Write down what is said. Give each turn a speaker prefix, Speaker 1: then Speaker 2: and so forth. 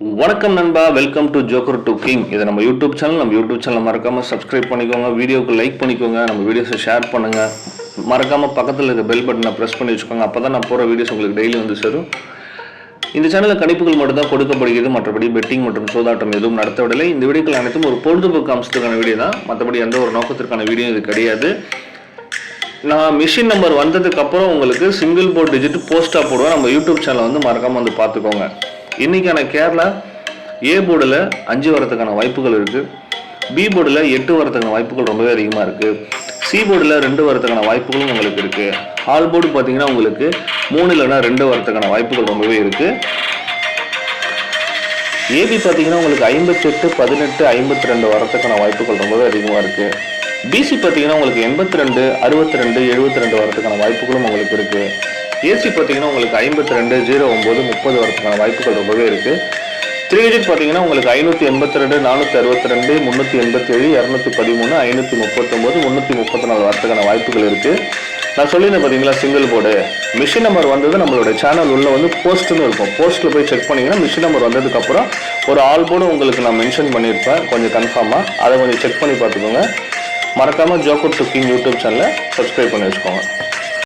Speaker 1: வணக்கம் நண்பா welcome to joker to king இது நம்ம யூடியூப் சேனல் நம்ம யூடியூப் சேனல் மறக்காம சப்ஸ்கிரைப் பண்ணிக்கோங்க வீடியோக்கு லைக் பண்ணிக்கோங்க நம்ம வீடியோஸை ஷேர் பண்ணுங்க. மறக்காம பக்கத்தில் இருக்க பெல் பட்டனை ப்ரெஸ் பண்ணி வச்சுக்கோங்க அப்போ தான் நான் போகிற வீடியோஸ் உங்களுக்கு டெய்லி வந்து சேரும். இந்த சேனலில் கணிப்புகள் மட்டும் தான் கொடுக்கப்படுகிறது மற்றபடி பெட்டிங் மற்றும் சோதாட்டம் எதுவும் நடத்தவில்லை இந்த வீடியோக்கள் அனைத்தும் ஒரு பொழுதுபோக்கு அம்சத்துக்கான வீடியோ தான். மற்றபடி எந்த ஒரு நோக்கத்திற்கான வீடியோ இது கிடையாது. நான் மிஷின் நம்பர் வந்ததுக்கப்புறம் உங்களுக்கு சிங்கிள் போர்ட் டிஜிட் போஸ்ட்டாக போடுவேன். நம்ம யூடியூப் சேனலை வந்து மறக்காமல் வந்து பார்த்துக்கோங்க. இன்றைக்கான கேரளா ஏ போர்டில் அஞ்சு வரத்துக்கான வாய்ப்புகள் இருக்குது பி போர்டில் எட்டு வரதுக்கான வாய்ப்புகள் ரொம்பவே அதிகமாக இருக்குது சி போர்டில் ரெண்டு வரதுக்கான வாய்ப்புகளும் உங்களுக்கு இருக்குது ஆல் போர்டு பார்த்தீங்கன்னா உங்களுக்கு மூணு இல்லைன்னா ரெண்டு வரதுக்கான வாய்ப்புகள் ரொம்பவே இருக்குது ஏபி பார்த்தீங்கன்னா உங்களுக்கு ஐம்பத்தெட்டு பதினெட்டு ஐம்பத்தி ரெண்டு வரத்துக்கான வாய்ப்புகள் ரொம்பவே அதிகமாக இருக்குது பிசி பார்த்தீங்கன்னா உங்களுக்கு எண்பத்தி ரெண்டு அறுபத்தி ரெண்டு எழுபத்தி ரெண்டு வரத்துக்கான வாய்ப்புகளும் உங்களுக்கு இருக்குது ஏசி பார்த்தீங்கன்னா உங்களுக்கு ஐம்பத்தி ரெண்டு ஜீரோ ஒம்பது முப்பது வரதுக்கான வாய்ப்புகள் ரொம்பவே இருக்கு. த்ரீ டிஜிட் பார்த்தீங்கன்னா உங்களுக்கு ஐநூற்றி எண்பத்தி ரெண்டு நானூற்றி அறுபத்தி ரெண்டு முந்நூற்றி எண்பத்தி ஏழு இரநூத்தி பதிமூணு ஐநூற்றி முப்பத்தொம்போது முந்நூற்றி முப்பத்தி நாலு வரத்துக்கான வாய்ப்புகள் இருக்கு. நான் சொல்லியிருந்தேன் பார்த்தீங்களா சிங்கிள் போர்டு. மிஷின் நம்பர் வந்தது நம்மளோட சேனல் உள்ள வந்து போஸ்ட்டுன்னு இருக்கும். போஸ்ட்டில் போய் செக் பண்ணிங்கன்னா மிஷின் நம்பர் வந்ததுக்கப்புறம் ஒரு ஆல் போர்டு உங்களுக்கு நான் மென்ஷன் பண்ணியிருப்பேன். கொஞ்சம் கன்ஃபார்மாக அதை கொஞ்சம் செக் பண்ணி பார்த்துக்கோங்க. மறக்காமல் ஜோக்கர் டுக்கிங் யூடியூப் சேனலை சப்ஸ்கிரைப் பண்ணி வச்சுக்கோங்க.